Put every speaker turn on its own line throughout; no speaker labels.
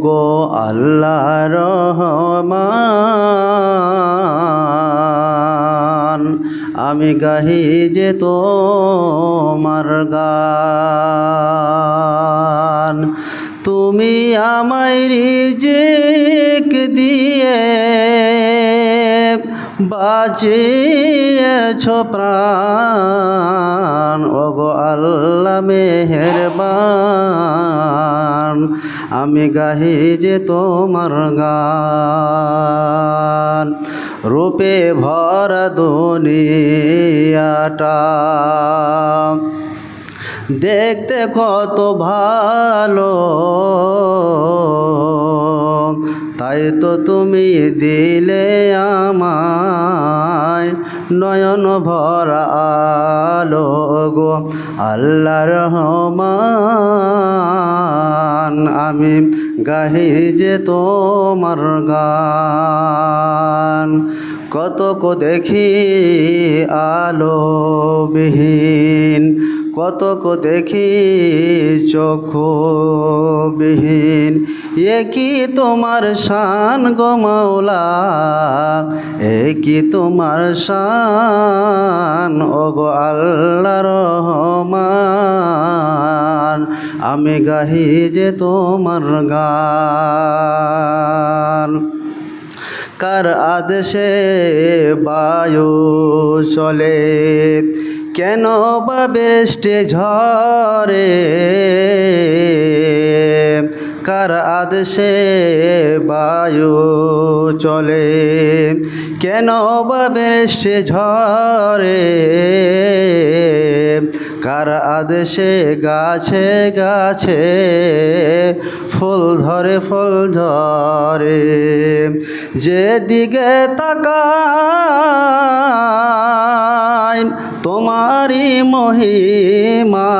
গো আল্লাহ রহমান। আমি গাহি যে তোমার গান। তুমি আমায় রিজিক দিয়ে বাঁচিয়েছ প্রাণ। ওগো আল্লাহ মেহেরবান, আমি গাহি যে তোমার গান। রূপে ভরা দুনিয়াটা, দেখতে কত ভালো। তাই তো তুমি দিলে আমায় নয়ন ভরা আলো গো। আল্লাহ রহমান, আমি গাহি যে তোমার গান। কত কো দেখি আলো বিহীন কত কো দেখি চক্ষুবিহীন। এ কি তোমার শান গো মাওলা? এ কি তোমার শান ও গো আল্লাহ রহমান? আমি গাহি যে তোমার গান। কার আদেশে বায়ু চলে? কেন বা বৃষ্টি ঝরে কার আদেশে বায়ু চলে? কেন বা বৃষ্টি ঝরে কার আদেশে গাছে গাছে ফুল ধরে ফুল ধরে। যেদিকে তাকায় তোমারই মহিমা।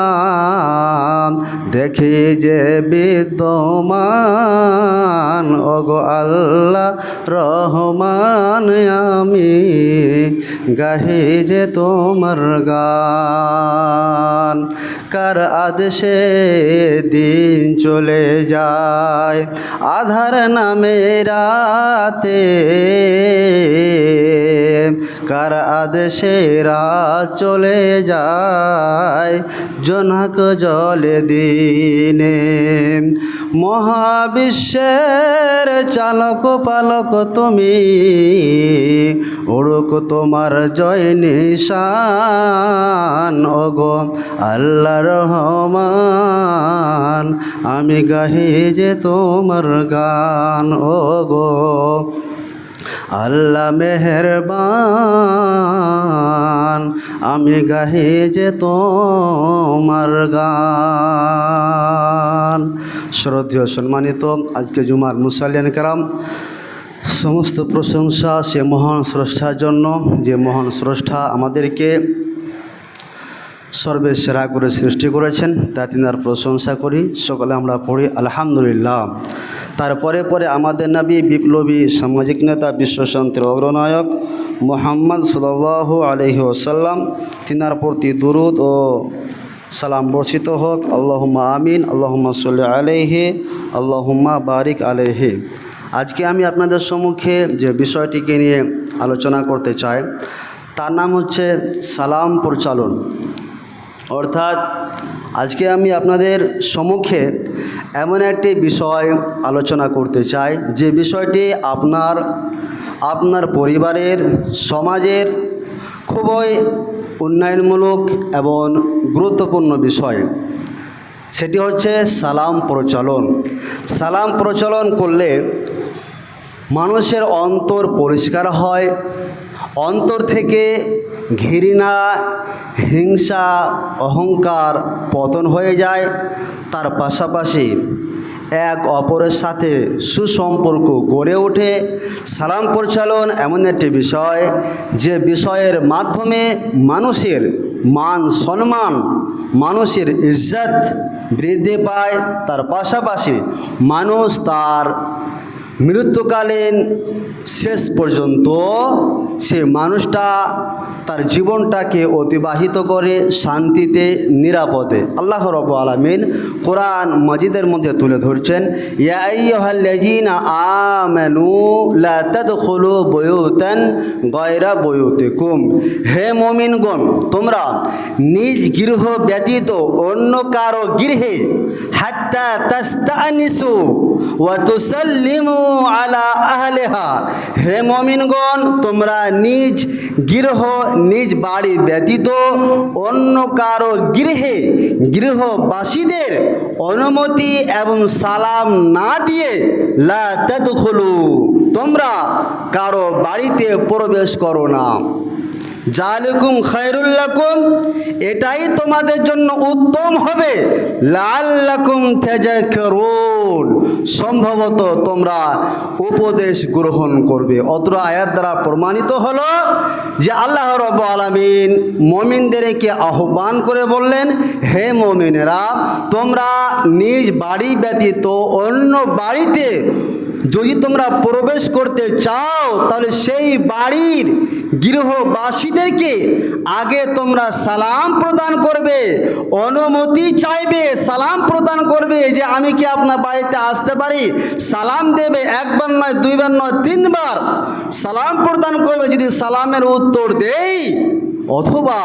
দেখি যে বিদ্যমান, ওগো আল্লাহ রহমান, আমি গাহি যে তোমার গান। কার আদেশে দিন চলে যায় আধার নামে রাতে। কার আদেশে রাত চলে যায় জনক জলে দিনে। মহাবিশ্বের চালক পালক তুমি উড়ুক তোমার জয় নিশান। ওগো আল্লাহ রহমান, আমি গাহি যে তোমার গান। ওগো আল্লাহ মেহরবান, আমি গাহি যে তোমার গান। শ্রদ্ধেয় সম্মানিত, আজকে জুমার মুসালিয়ান কারাম, সমস্ত প্রশংসা সে মহান স্রষ্টার জন্য, যে মহান স্রষ্টা আমাদেরকে সর্বে সেরা করে সৃষ্টি করেছেন, তা তিনার প্রশংসা করি। সকলে আমরা পড়ি, আলহামদুলিল্লাহ। তারপরে পরে আমাদের নবী, বিপ্লবী, সামাজিক নেতা, বিশ্বশান্তির অগ্রনায়ক মোহাম্মদ সাল্লাহ আলহি ওসাল্লাম তিনার প্রতি দুরুদ ও সালাম বর্ষিত হোক। আল্লাহুম্মা আমিন, আল্লাহুম্মা সাল্লি আলাইহি, আল্লাহুম্মা বারিক আলাইহি। আজকে আমি আপনাদের সম্মুখে যে বিষয়টিকে নিয়ে আলোচনা করতে চাই, তার নাম হচ্ছে সালাম পরিচালন। অর্থাৎ আজকে আমি আপনাদের সম্মুখে এমন একটি বিষয় আলোচনা করতে চাই, যে বিষয়টি আপনার আপনার পরিবারের, সমাজের খুবই উন্নয়নমূলক এবং গুরুত্বপূর্ণ বিষয়। সেটি হচ্ছে সালাম প্রচলন। সালাম প্রচলন করলে মানুষের অন্তর পরিষ্কার হয়, অন্তর থেকে ঘৃণা, হিংসা, অহংকার পতন হয়ে যায়। তার পাশাপাশি এক অপরের সাথে সুসম্পর্ক গড়ে ওঠে। সালাম পরিচালন এমন একটি বিষয় যে বিষয়ের মাধ্যমে মানুষের মান সম্মান, মানুষের ইজ্জত বৃদ্ধি পায়। তার পাশাপাশি মানুষ তার মৃত্যুকালীন শেষ পর্যন্ত সে মানুষটা তার জীবনটাকে অতিবাহিত করে শান্তিতে, নিরাপদে। আল্লাহ রব আলমিন কোরআন মজিদের মধ্যে তুলে ধরছেন গায়রা বুয়ুতিকুম। হে মুমিনগণ, তোমরা নিজ গৃহ ব্যতীত অন্য কারও গৃহে হাত্তা ওয়া তুসাল্লিমু আলা আহলিহা। হে মমিনগণ, তোমরা নিজ গৃহ, নিজ বাড়ি ব্যতীত অন্য কারও গৃহে গৃহবাসীদের অনুমতি এবং সালাম না দিয়ে লা তোমরা কারও বাড়িতে প্রবেশ করো না। জালিকুম খায়রুল্লাকুম এটাই তোমাদের জন্য উত্তম হবে। লাল্লাকুম তেজাকরুন সম্ভবত তোমরা উপদেশ গ্রহণ করবে। অত্র আয়াত দ্বারা প্রমাণিত হলো যে আল্লাহ রব আলমিন মমিনদেরকে আহ্বান করে বললেন, হে মমিনেরা, তোমরা নিজ বাড়ি ব্যতীত অন্য বাড়িতে যদি তোমরা প্রবেশ করতে চাও, তাহলে সেই বাড়ির গৃহবাসীদেরকে আগে তোমরা সালাম প্রদান করবে, অনুমতি চাইবে, সালাম প্রদান করবে যে আমি কি আপনার বাড়িতে আসতে পারি? সালাম দেবে একবার নয়, দুইবার নয়, তিনবার। সালাম প্রদান করবে, যদি সালামের উত্তর দেই, অথবা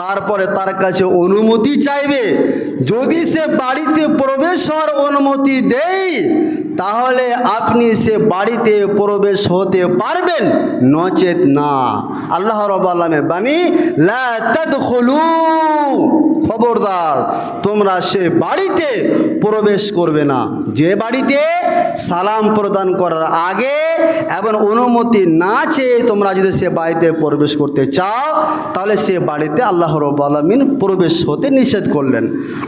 তারপরে তার কাছে অনুমতি চাইবে। যদি সে বাড়িতে প্রবেশ হওয়ার অনুমতি দেই তাহলে আপনি সে বাড়িতে প্রবেশ হতে পারবেন। নচেত না। আল্লাহ রব আলমে বাণী খবরদার, তোমরা সে বাড়িতে প্রবেশ করবে না। যে বাড়িতে সালাম প্রদান করার আগে এবং অনুমতি না চেয়ে তোমরা যদি সে বাড়িতে প্রবেশ করতে চাও, তাহলে সে বাড়িতে আল্লাহ রব আলমিন প্রবেশ হতে নিষেধ করলেন।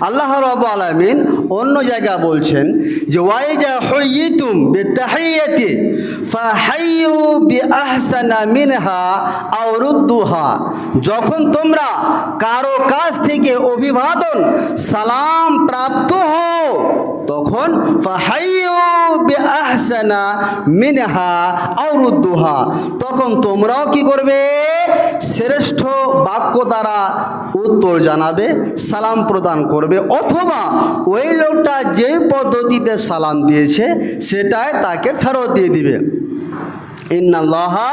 আল্লাহ রব আলমিন অন্য জায়গা বলছেন যে, ওয়াইজা হইতুম আও রুদ্দুহা। যখন তোমরা কারও কাছ থেকে অভিবাদন, সালাম প্রাপ্ত হও তখন আহসানা মিনহা আউরুদ্দুহা তখন তোমরাও কি করবে? শ্রেষ্ঠ বাক্য দ্বারা উত্তর জানাবে, সালাম প্রদান করবে, অথবা ওই লোকটা যেই পদ্ধতিতে সালাম দিয়েছে, সেটাই তাকে ফেরত দিয়ে দিবে। ইন্নাল্লাহা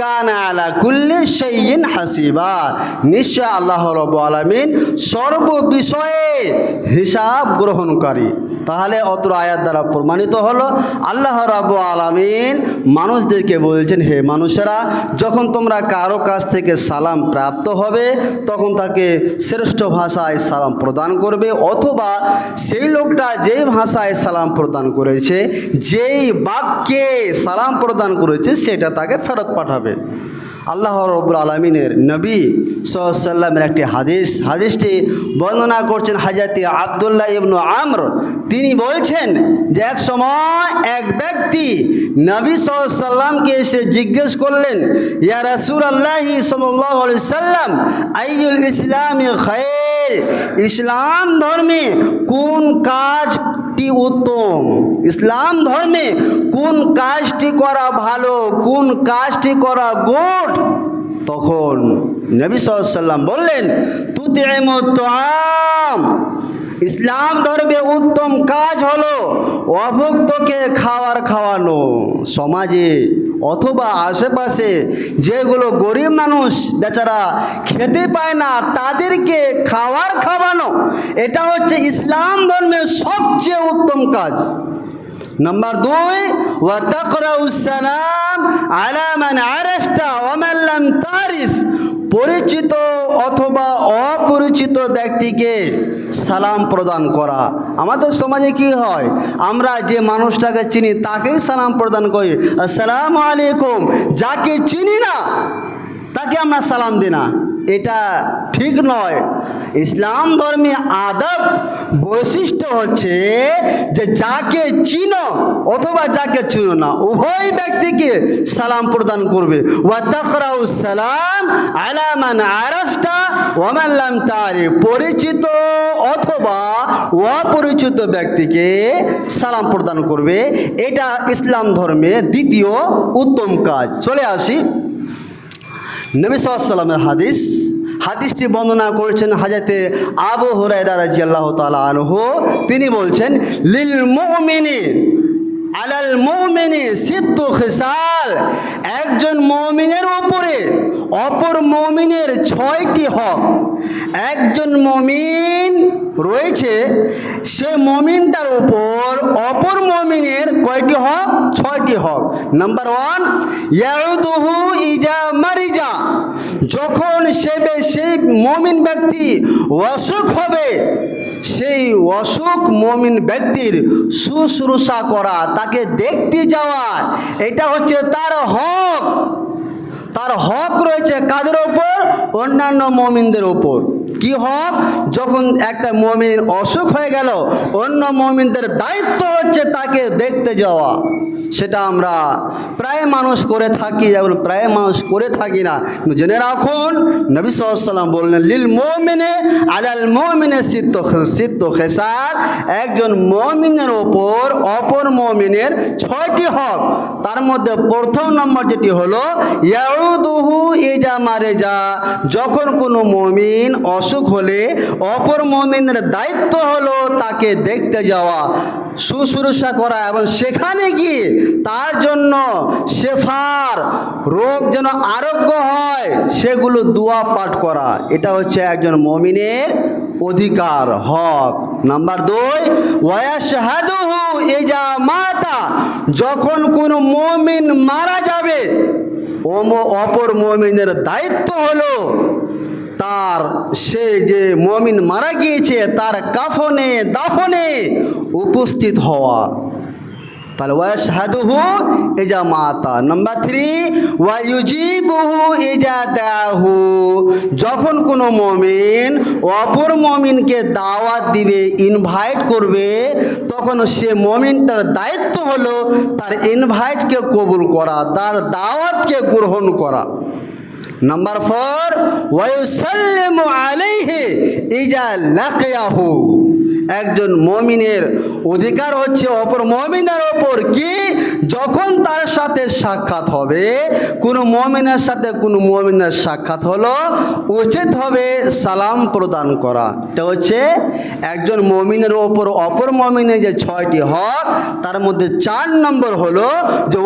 কানা আলা কুল্লি হাসিবা। নিশ্চয় আল্লাহ রব আলামিন সর্ব বিষয়ে হিসাব গ্রহণকারী। তাহলে অত্র আয়াত দ্বারা প্রমাণিত হলো, আল্লাহ রাব আলামিন মানুষদেরকে বলছেন, হে মানুষেরা, যখন তোমরা কারও কাছ থেকে সালাম প্রাপ্ত হবে, তখন তাকে শ্রেষ্ঠ ভাষায় সালাম প্রদান করবে, অথবা সেই লোকটা যেই ভাষায় সালাম প্রদান করেছে, যেই বাক্যে সালাম প্রদান করেছে সেটা তাকে ফেরত পাঠাবে। আল্লাহ রব্বুল আলমিনের নবী সাল্লামের একটি হাদিস, হাদিসটি বর্ণনা করছেন হাজাতি আবদুল্লাহ ইবনু আমর। তিনি বলছেন যে এক সময় এক ব্যক্তি নবী সাল্লামকে এসে জিজ্ঞেস করলেন, ইয়া রাসুল আল্লাহি সাল্লাম আইজুল ইসলাম খয়ের? ইসলাম ধর্মে কোন কাজটি উত্তম। ইসলাম ধর্মে কোন কাজটি করা ভালো, কোন কাজটি করা গুড? তখন নবী সাল্লাম বললেন তুতে মতাম ইসলাম ধর্মে উত্তম কাজ হলো অভুক্তকে খাওয়ার খাওয়ানো। সমাজে অথবা আশেপাশে যেগুলো গরিব মানুষ বেচারা খেতে পায় না, তাদেরকে খাওয়ার খাওয়ানো, এটা হচ্ছে ইসলাম ধর্মের সবচেয়ে উত্তম কাজ। নাম্বার দুই ওয়াতাকরাউসালাম আলামান আরেফতা ওমাল্লাম তারিফ পরিচিত অথবা অপরিচিত ব্যক্তিকে সালাম প্রদান করা। আমাদের সমাজে কি হয়? আমরা যে মানুষটাকে চিনি, তাকেই সালাম প্রদান করি। আসসালামু আলাইকুম, যাকে চিনি না, তাকে আমরা সালাম দিই না। এটা ঠিক নয়। ইসলাম ধর্মে আদব, বৈশিষ্ট্য হচ্ছে যে যাকে চিনো অথবা যাকে চিনো না, উভয় ব্যক্তিকে সালাম প্রদান করবে। সালাম পরিচিত অথবা অপরিচিত ব্যক্তিকে সালাম প্রদান করবে। এটা ইসলাম ধর্মে দ্বিতীয় উত্তম কাজ। চলে আসি নবী সাল্লামের হাদিস, হাদিসটি বর্ণনা করেছেন হাজাতে আবু হুরাইরা রাজিয়াল্লাহ তালা আনহু। তিনি বলছেন, লিল মুমিনি, আলাল মৌমিনী সিদ্ধ খেসাল। একজন মৌমিনের ওপরে অপর মৌমিনের ছয়টি হক। একজন মমিন রয়েছে, সে মমিনটার উপর অপর মমিনের কয়টি হক? ছয়টি হক। নাম্বার ওয়ান ইয়ারুদুহু ইজা মারিজা। যখন সে সেই মমিন ব্যক্তি অসুখ হবে, সেই অসুখ মমিন ব্যক্তির শুশ্রূষা করা, তাকে দেখতে যাওয়া, এটা হচ্ছে তার হক। তার হক রয়েছে কাদের ওপর অন্যান্য মমিনদের ওপর কি হক? যখন একটা মমিন অসুখ হয়ে গেল, অন্য মমিনদের দায়িত্ব হচ্ছে তাকে দেখতে যাওয়া। সেটা আমরা প্রায় মানুষ করে থাকি এবং প্রায় মানুষ করে থাকি না। জেনে রাখুন, নবী সাল্লাম বললেন, লিল মমিনে আলাল মমিনে সিদ্ধ সিদ্ধ খেসার একজন মমিনের ওপর অপর মমিনের ছয়টি হক। তার মধ্যে প্রথম নম্বর যেটি হলো, ইয়াউদুহু ইজা মারে যা যখন কোনো মমিন অসুখ হলে অপর মমিনের দায়িত্ব হলো তাকে দেখতে যাওয়া। শুশ্রূষা করা এবং সেখানে গিয়ে তার জন্য শেফার রোগ যেন আরোগ্য হয়, সেগুলো দোয়া পাঠ করা। এটা হচ্ছে একজন মমিনের অধিকার, হক। নাম্বার দুই, ওয়াশহাদুহু ইজা মাতা। যখন কোনো মমিন মারা যাবে অপর মমিনের দায়িত্ব হলো তার সে যে মমিন মারা গিয়েছে, তার কাফনে, দাফনে উপস্থিত হওয়া। তাহলে ওয়াশহাদুহু ইজা মাতা। নাম্বার থ্রি ওয়াইজিবুহু ইজা দাহু। যখন কোনো মমিন, অপর মমিনকে দাওয়াত দিবে ইনভাইট করবে, তখন সে মমিনটার দায়িত্ব হলো তার ইনভাইটকে কবুল করা, তার দাওয়াতকে গ্রহণ করা। নাম্বার ফোর ওয়াইসাল্লিমু আলাইহি ইজা লাকিয়াহু একজন মমিনের অধিকার হচ্ছে অপর মমিনের ওপর কি? যখন তার সাথে সাক্ষাৎ হবে, কোনো মমিনের সাথে কোনো মমিনের সাক্ষাৎ হলো, উচিত হবে সালাম প্রদান করা। এটা হচ্ছে একজন মমিনের ওপর অপর মমিনের যে ছয়টি হক, তার মধ্যে চার নম্বর হলো যে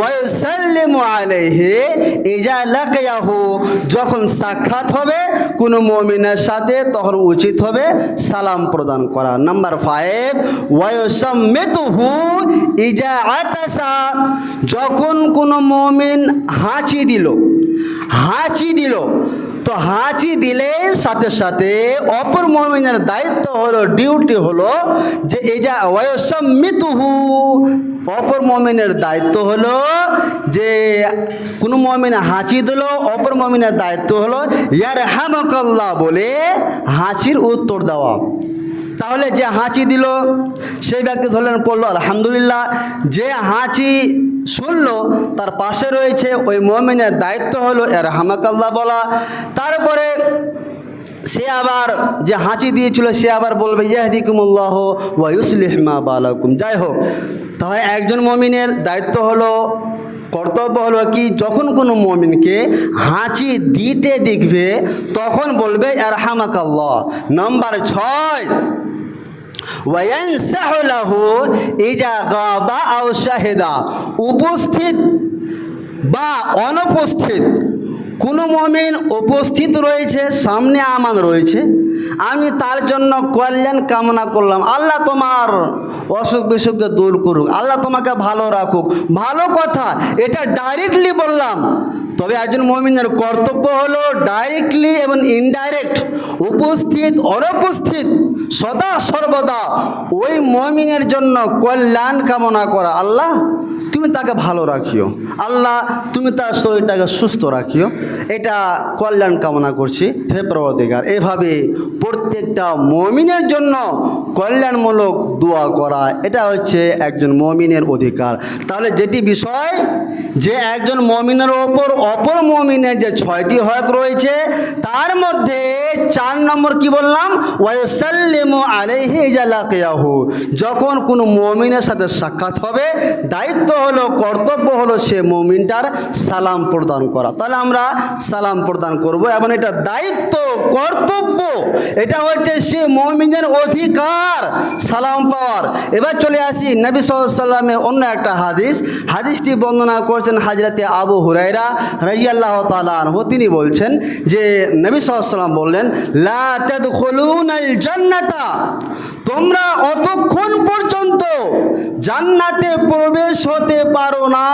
যখন সাক্ষাৎ হবে কোনো মমিনের সাথে, তখন উচিত হবে সালাম প্রদান করা। নাম্বার ফাইভ ওয়াইসাম্মেতুহু ইজা আতাসা, যখন কোনো মমিন হাঁচি দিল হাঁচি দিল, তো হাঁচি দিলে সাথে সাথে অপর মমিনের দায়িত্ব হলো ডিউটি হলো যে যা ওয়াইসাম্মিতুহু অপর মমিনের দায়িত্ব হলো যে কোনো মমিন হাঁচি দিল, অপর মমিনের দায়িত্ব হলো ইয়ার হামকাল্লা বলে হাঁচির উত্তর দেওয়া। তাহলে যে হাঁচি দিল, সেই ব্যক্তি ধরলেন পড়ল আলহামদুলিল্লাহ, যে হাঁচি শুনলো, তার পাশে রয়েছে ওই মমিনের দায়িত্ব হলো এর হামাকাল্লাহ বলা। তারপরে সে আবার যে হাঁচি দিয়েছিল, সে আবার বলবে, ইয়াহদিকুমুল্লাহ ওয়াইসলিহমা বালাকুম। যাই হোক, তাহলে একজন মমিনের দায়িত্ব হলো, কর্তব্য হলো কি? যখন কোনো মমিনকে হাঁচি দিতে দেখবে, তখন বলবে আর হামাকাল্লাহ নম্বর ছয় উপস্থিত বা অনুপস্থিত কোনো মমিন উপস্থিত রয়েছে, সামনে আমান রয়েছে। আমি তার জন্য কল্যাণ কামনা করলাম। আল্লাহ তোমার অসুখ বিসুখকে দূর করুক, আল্লাহ তোমাকে ভালো রাখুক। ভালো কথা, এটা ডাইরেক্টলি বললাম। তবে একজন মমিনের কর্তব্য হলো ডাইরেক্টলি এবং ইনডাইরেক্ট উপস্থিত, অনুপস্থিত সদা সর্বদা ওই মমিনের জন্য কল্যাণ কামনা করা। আল্লাহ, তুমি তাকে ভালো রাখিও। আল্লাহ, তুমি তার শরীরটাকে সুস্থ রাখিও। এটা কল্যাণ কামনা করছি। হে প্রবর্তিকার, এভাবে প্রত্যেকটা মমিনের জন্য কল্যাণমূলক দোয়া করা, এটা হচ্ছে একজন মমিনের অধিকার। তাহলে যেটি বিষয়, যে একজন মমিনের ওপর, অপর মমিনের যে ছয়টি হক রয়েছে, তার মধ্যে চার নম্বর কি বললাম? ওয়াসাল্লিমু আলাইহি জালাকিয়াহু। যখন কোনো মমিনের সাথে সাক্ষাৎ হবে, দায়িত্ব হলো, কর্তব্য হলো সে মমিনটার সালাম প্রদান করা। তাহলে আমরা সালাম প্রদান করব এবং এটা দায়িত্ব, কর্তব্য, এটা হচ্ছে সে মমিনের অধিকার। সালাম পাওয়ার। এবার চলে আসি নবী সাল্লামের অন্য একটা হাদিস। হাদিসটি বর্ণনা করছেন হাজরাতে আবু হুরাইরা রাজিয়াল্লাহ তালহ তিনি বলছেন যে, নবী সাল্লাম বললেন জান্নাতা। তোমরা অতক্ষণ পর্যন্ত জান্নাতে প্রবেশ হতে পারো না।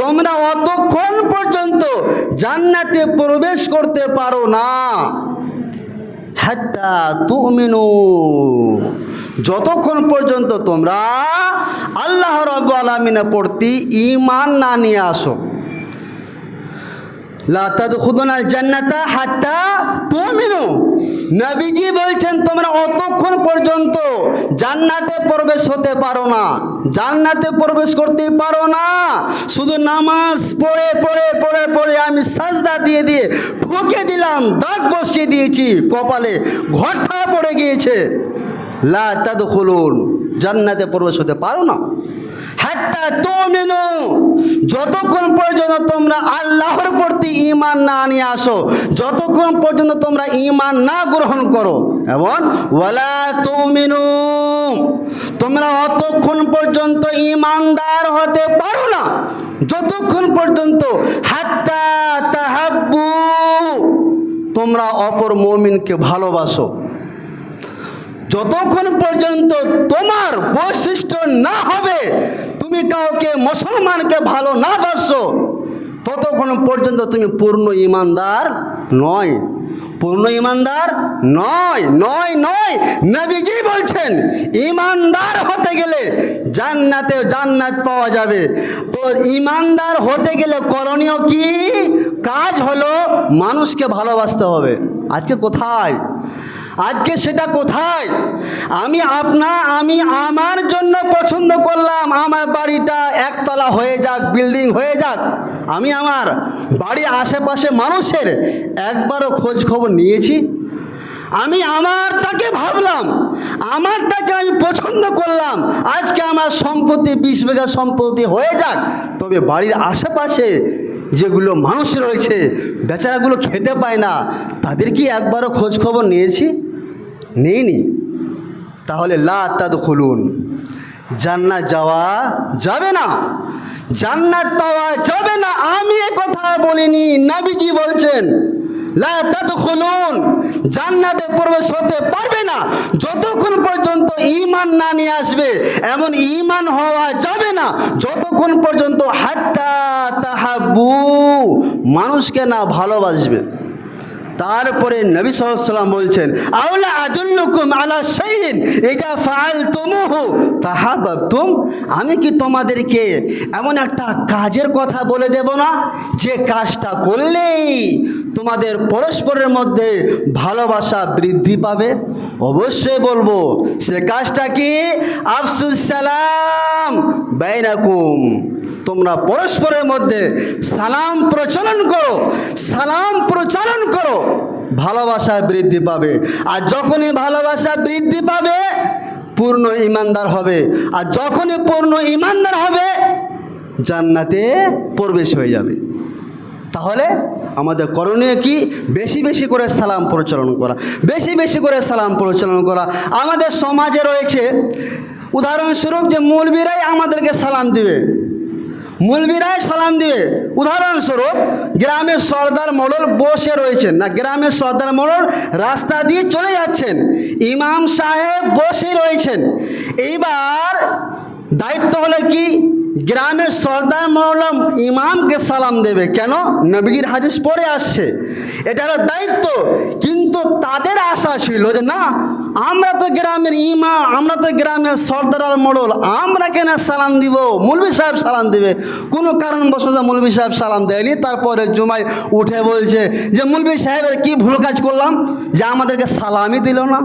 তোমরা অতক্ষণ পর্যন্ত জান্নাতে প্রবেশ করতে পারো না। হাত্তা তুমিনু। যতক্ষণ পর্যন্ত তোমরা আল্লাহ রব আলমিনের প্রতি ইমান না নিয়ে আসো জান্নাতা বলছেন অতক্ষণ পর্যন্ত জান্নাতে প্রবেশ হতে পারো না। জান্নাতে প্রবেশ করতে পারো না। শুধু নামাজ পড়ে আমি সাজদা দিয়ে দিয়ে ঠুকে দিলাম দাগ বসিয়ে দিয়েছি, কপালে ঘরটা পড়ে গিয়েছে। লা তাদখুলুন, জান্নাতে প্রবেশ হতে পারো না। হাত্তা তুমিনু, যতক্ষণ পর্যন্ত তোমরা আল্লাহর প্রতি ইমান না নিয়ে আসো, যতক্ষণ পর্যন্ত তোমরা ইমান না গ্রহণ করো, এবং ওয়ালা তুমিনু, তোমরা অতক্ষণ পর্যন্ত ইমানদার হতে পারো না, যতক্ষণ পর্যন্ত হাত্তা তাহাব্বু, তোমরা অপর মমিনকে ভালোবাসো। যতক্ষণ পর্যন্ত তোমার বৈশিষ্ট্য না হবে তুমি কাউকে মুসলমানকে ভালো না বাসো ততক্ষণ পর্যন্ত তুমি পূর্ণ ইমানদার নয়। পূর্ণ ইমানদার নয় নয় নয়। নবীজি বলছেন, ইমানদার হতে গেলে জান্নাতে জান্নাত পাওয়া যাবে। তো ইমানদার হতে গেলে করণীয় কি? কাজ হলো মানুষকে ভালোবাসতে হবে। আজকে কোথায়? আজকে সেটা কোথায়? আমি আপনা, আমি আমার জন্য পছন্দ করলাম। আমার বাড়িটা একতলা হয়ে যাক, বিল্ডিং হয়ে যাক। আমি আমার বাড়ির আশেপাশে মানুষের একবারও খোঁজ খবর নিয়েছি। আমি আমারটাকে ভাবলাম, আমারটাকে আমি পছন্দ করলাম। আজকে আমার সম্পত্তি, বিশ বিঘা সম্পত্তি হয়ে যাক। তবে বাড়ির আশেপাশে যেগুলো মানুষ রয়েছে, বেচারাগুলো খেতে পায় না। তাদের কি একবারও খোঁজখবর নিয়েছি? নেইনি। তাহলে লা তাদ খুলুন জান্নাত যাওয়া যাবে না। জান্নাত পাওয়া যাবে না। আমি এ কথা বলিনি। নাবিজি বলছেন খুলুন জান্নাতে প্রবেশ হতে পারবে না। যতক্ষণ পর্যন্ত ঈমান না নিয়ে আসবে, এমন ঈমান হওয়া যাবে না। যতক্ষণ পর্যন্ত হাত্তা তাহাবু মানুষকে না ভালোবাসবে। তারপরে নবী সাল্লাম বলছেন, আওলা আদুল্লুকুম আলা শাইইন? ইজা ফাআলতুমুহু? তাহাব্বাতুম আমি কি তোমাদেরকে এমন একটা কাজের কথা বলে দেব না? যে কাজটা করলেই তোমাদের পরস্পরের মধ্যে ভালোবাসা বৃদ্ধি পাবে? অবশ্যই বলব, সে কাজটা কি? আফসুস সালাম বাইনাকুম। তোমরা পরস্পরের মধ্যে সালাম প্রচলন করো, সালাম প্রচলন করো, ভালোবাসা বৃদ্ধি পাবে। আর যখনই ভালোবাসা বৃদ্ধি পাবে, পূর্ণ ইমানদার হবে। আর যখনই পূর্ণ ইমানদার হবে, জান্নাতে প্রবেশ হয়ে যাবে। তাহলে আমাদের করণীয় কি? বেশি বেশি করে সালাম প্রচলন করা। বেশি বেশি করে সালাম প্রচলন করা। আমাদের সমাজে রয়েছে, উদাহরণস্বরূপ যে মৌলবীরাই আমাদেরকে সালাম দিবে। মুলবিরাই সালাম দিবে। উদাহরণস্বরূপ, গ্রামের সর্দার মোড়ল বসে রয়েছেন। না, গ্রামের সর্দার মোড়ল রাস্তা দিয়ে চলে যাচ্ছেন। ইমাম সাহেব বসে রয়েছেন। এইবার দায়িত্ব হলো কি? গ্রামের সর্দার মৌলম ইমামকে সালাম দেবে। কেন? নবীর হাদিস পরে আসছে। এটা হলো দায়িত্ব। কিন্তু তাদের আশা ছিল যে না আমরা তো গ্রামের ইমা আমরা তো গ্রামের সর্দার মোড়ল, আমরা কেন সালাম দিব? মুলবি সাহেব সালাম দিবে। কোনো কারণবশত মুলবি সাহেব সালাম দেয়নি। তারপরে জুমায় উঠে বলছে যে মুলবি সাহেবের কি ভুল কাজ করলাম? যে আমাদেরকে সালামই দিল না।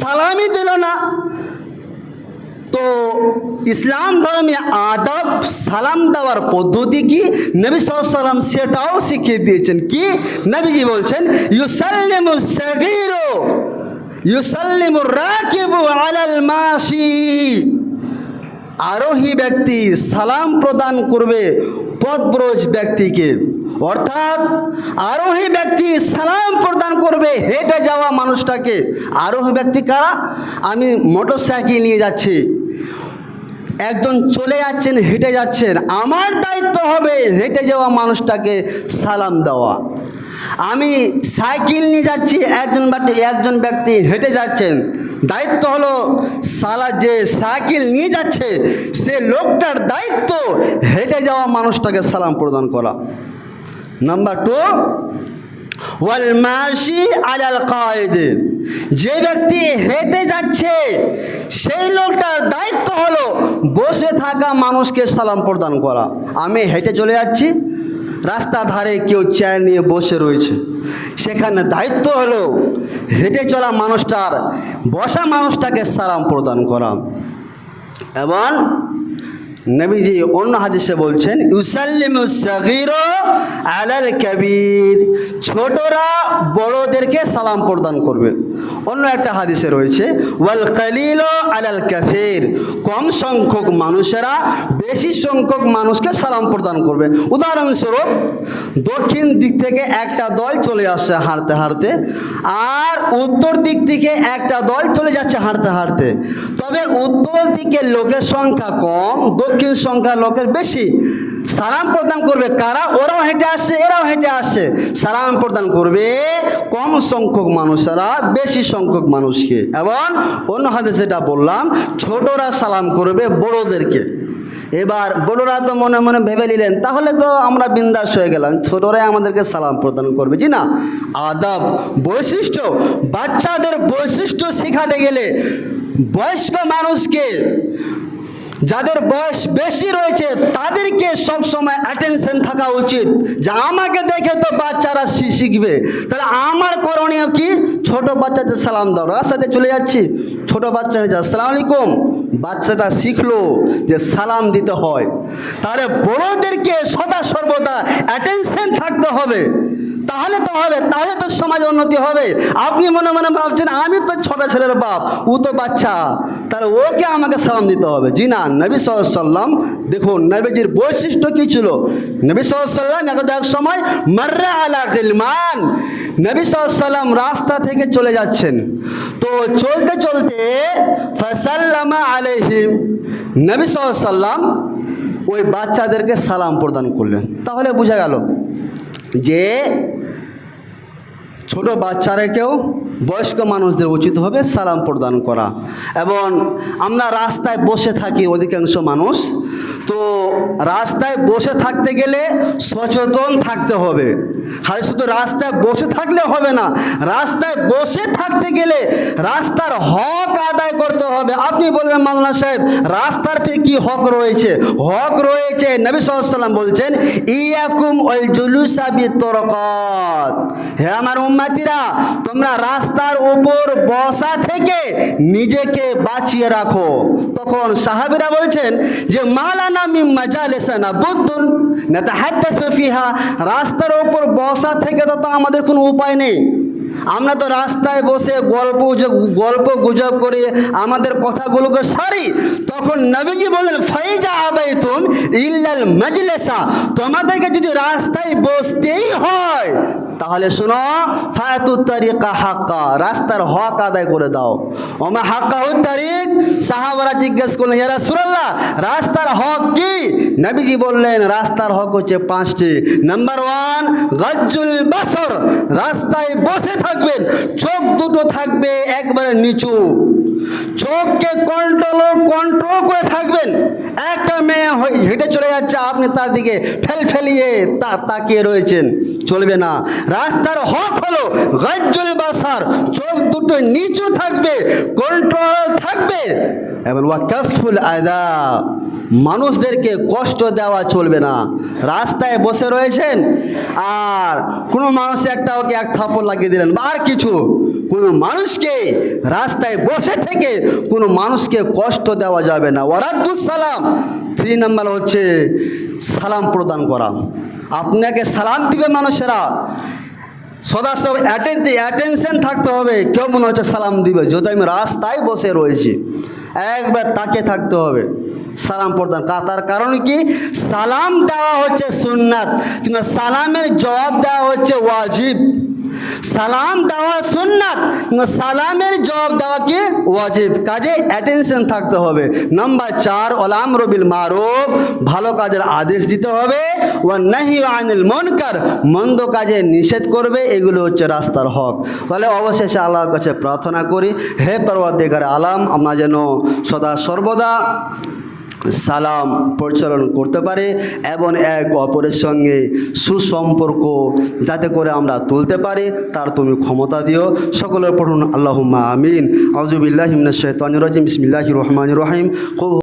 সালামই দিল না। তো ইসলাম ধর্মে আদব সালাম দেওয়ার পদ্ধতি কি? নবী সাল্লাম সেটাও শিখিয়ে দিয়েছেন। কি? নবীজি বলছেন ইউসাল্লিমু সগীরু। ইউসাল্লিমু রাকিবু আলাল মাসি আরোহী ব্যক্তি সালাম প্রদান করবে পথব্রজ ব্যক্তিকে। অর্থাৎ আরোহী ব্যক্তি সালাম প্রদান করবে, হেঁটে যাওয়া মানুষটাকে। আরোহী ব্যক্তি কারা? আমি মোটর সাইকেল নিয়ে যাচ্ছি। একজন চলে যাচ্ছেন, হেঁটে যাচ্ছেন। আমার দায়িত্ব হবে হেঁটে যাওয়া মানুষটাকে সালাম দেওয়া। আমি সাইকেল নিয়ে যাচ্ছি, একজন একজন ব্যক্তি হেঁটে যাচ্ছেন। দায়িত্ব হলো সালা যে সাইকেল নিয়ে যাচ্ছে, সে লোকটার দায়িত্ব হেঁটে যাওয়া মানুষটাকে সালাম প্রদান করা। নাম্বার টু, ওয়াল মাসি আলাল কায়েদে। যে ব্যক্তি হেঁটে যাচ্ছে, সেই লোকটার দায়িত্ব হলো বসে থাকা মানুষকে সালাম প্রদান করা। আমি হেঁটে চলে যাচ্ছি রাস্তা ধারে কেউ চেয়ার নিয়ে বসে রয়েছে। সেখানে দায়িত্ব হলো হেঁটে চলা মানুষটার, বসা মানুষটাকে সালাম প্রদান করা। এবং নবীজি অন্য হাদিসে বলছেন আলাল কবির। ছোটরা বড়দেরকে সালাম প্রদান করবে। অন্য একটা হাদিসে রয়েছে, ওয়াল কালিল আলাল কাফির কম সংখ্যক মানুষেরা বেশি সংখ্যক মানুষকে সালাম প্রদান করবে। উদাহরণস্বরূপ, দক্ষিণ দিক থেকে একটা দল চলে আসছে হাঁটতে হাঁটতে, আর উত্তর দিক থেকে একটা দল চলে যাচ্ছে হাঁটতে হাঁটতে। তবে উত্তর দিকের লোকের সংখ্যা কম, দক্ষিণ সংখ্যা লোকের বেশি। সালাম প্রদান করবে কারা? ওরাও হেঁটে আসছে, এরাও হেঁটে আসছে। সালাম প্রদান করবে কম সংখ্যক মানুষেরা, বেশি সংখ্যক মানুষকে। এবং অন্য হাতে সেটা বললাম, ছোটরা সালাম করবে বড়োদেরকে। এবার বড়োরা তো মনে মনে ভেবে নিলেন, তাহলে তো আমরা বিন্দাস হয়ে গেলাম। ছোটরাই আমাদেরকে সালাম প্রদান করবে, জি না? আদব, বৈশিষ্ট্য, বাচ্চাদের বৈশিষ্ট্য শেখাতে গেলে বয়স্ক মানুষকে যাদের বয়স বেশি রয়েছে, তাদেরকে সব সময় অ্যাটেনশন থাকা উচিত। যে আমাকে দেখে তো বাচ্চারা শিখবে। তাহলে আমার করণীয় কি? ছোট বাচ্চাদের সালাম দাও। রাস্তাতে চলে যাচ্ছি। ছোট বাচ্চা হয়ে যায় সালাম আলাইকুম। বাচ্চাটা শিখলো যে সালাম দিতে হয়। তাহলে বড়োদেরকে সদা সর্বদা অ্যাটেনশন থাকতে হবে। তাহলে তো হবে, তাহলে তো সমাজ উন্নতি হবে। আপনি মনে মনে ভাবছেন, আমি তো ছোট ছেলের বাপ, ও তো বাচ্চা। তাহলে ওকে আমাকে সালাম দিতে হবে। জি না, নবী সাল্লাম দেখুন, নবীজির বৈশিষ্ট্য কী ছিল? নবী সাল্লাম এক এক সময়, মার্রা আলা গিলমান নবী সাল্লাম রাস্তা থেকে চলে যাচ্ছেন। তো চলতে চলতে, ফসাল্লামা আলাইহিম, নবী সাল্লাম ওই বাচ্চাদেরকে সালাম প্রদান করলেন। তাহলে বোঝা গেল যে ছোট বাচ্চারাকেও বয়স্ক মানুষদের উচিত হবে সালাম প্রদান করা। এবং আমরা রাস্তায় বসে থাকি অধিকাংশ মানুষ, তো রাস্তায় বসে থাকতে গেলে সচেতন থাকতে হবে। খালি শুধু রাস্তায় বসে থাকলে হবে না, রাস্তায় বসে থাকতে গেলে রাস্তার হক আদায় করতে হবে। আপনি বললেন মামলা সাহেব, রাস্তার থেকে কি হক রয়েছে? হক রয়েছে, নবী সাল্লাম বলছেন, ইয়াকুম ওই জুলুসাবি তরকত। হে আমার উম্মাতিরা, তোমরা রাস্তার উপর বসা থেকে নিজেকে বাঁচিয়ে রাখো। তখন সাহাবিরা বলছেন যে, মালানা মিম মাজালেসানা বুদ্ধুন না তা হাত্তা সফিহা রাস্তার উপর বসা থেকে তো আমাদের কোনো উপায় নেই। আমরা তো রাস্তায় বসে গল্প গল্প গুজব করে, আমাদের কথাগুলোকে সারি। তখন নবীজি বললেন, ফাইজা আবাইতুম ইল্লাল মজলেসা। তোমাদেরকে যদি রাস্তায় বসতেই হয় তাহলে শোনো ফায়াতু তারিকা হাক্কা, রাস্তার হক আদায় করে দাও। ওমা হাক্কা তারিক? সাহাবারা জিজ্ঞেস করলেন ইয়ারা সুরাল্লাহ রাস্তার হক কি? নবীজি বললেন, রাস্তার হক হচ্ছে পাঁচটি। নাম্বার ওয়ান, গজ্জুল বাসর, রাস্তায় বসে থাকবেন, চোখ দুটো থাকবে একবারে নিচু। চোখকে কন্ট্রোল কন্ট্রোল করে থাকবেন। একটা মেয়ে হেঁটে চলে যাচ্ছে, আপনি তার দিকে ফেল ফেলিয়ে তা তাকিয়ে রয়েছেন। চলবে না। রাস্তার হক হলো গজ্জল বাসার। চোখ দুটো নিচু থাকবে কন্ট্রোল থাকবে। এবং ওয়াকাফুল আয়দা মানুষদেরকে কষ্ট দেওয়া চলবে না। রাস্তায় বসে রয়েছেন, আর কোনো মানুষ একটা ওকে এক থাপড় লাগিয়ে দিলেন, বা আর কিছু। কোনো মানুষকে রাস্তায় বসে থেকে কোনো মানুষকে কষ্ট দেওয়া যাবে না। ওরাদ্দুস সালাম। থ্রি নাম্বার হচ্ছে সালাম প্রদান করা। আপনাকে সালাম দিবে মানুষেরা। সদা সব অ্যাটেনশন থাকতে হবে। কেউ মনে হচ্ছে সালাম দিবে। যদি আমি রাস্তায় বসে রয়েছি, একবার তাকে থাকতে হবে। সালাম প্রদান। তার কারণ কি? সালাম দেওয়া হচ্ছে সুন্নাত। কিন্তু সালামের জবাব দেওয়া হচ্ছে ওয়াজিব। সালাম দেওয়া সুন্নাত সালামের জবাব দেওয়া কি ওয়াজিব। কাজে অ্যাটেনশন থাকতে হবে। নাম্বার চার ওলাম রবিল মারুফ ভালো কাজের আদেশ দিতে হবে। ও নাহি আনিল মনকার। মন্দ কাজে নিষেধ করবে, এগুলো হচ্ছে রাস্তার হক। তাহলে অবশেষে আল্লাহর কাছে প্রার্থনা করি, হে পরবর্তীকার আলাম, আমরা যেন সদা সর্বদা সালাম প্রচলন করতে পারে এবং এক অপরের সঙ্গে সুসম্পর্ক যাতে করে আমরা তুলতে পারি, তার তুমি ক্ষমতা দিও। সকলের পড়ুন আল্লাহ আমিন। আজুবিল্লাহ শেতানুর শৈতানুর রাজিম। ইসমিল্লাহ রহমান রহিম।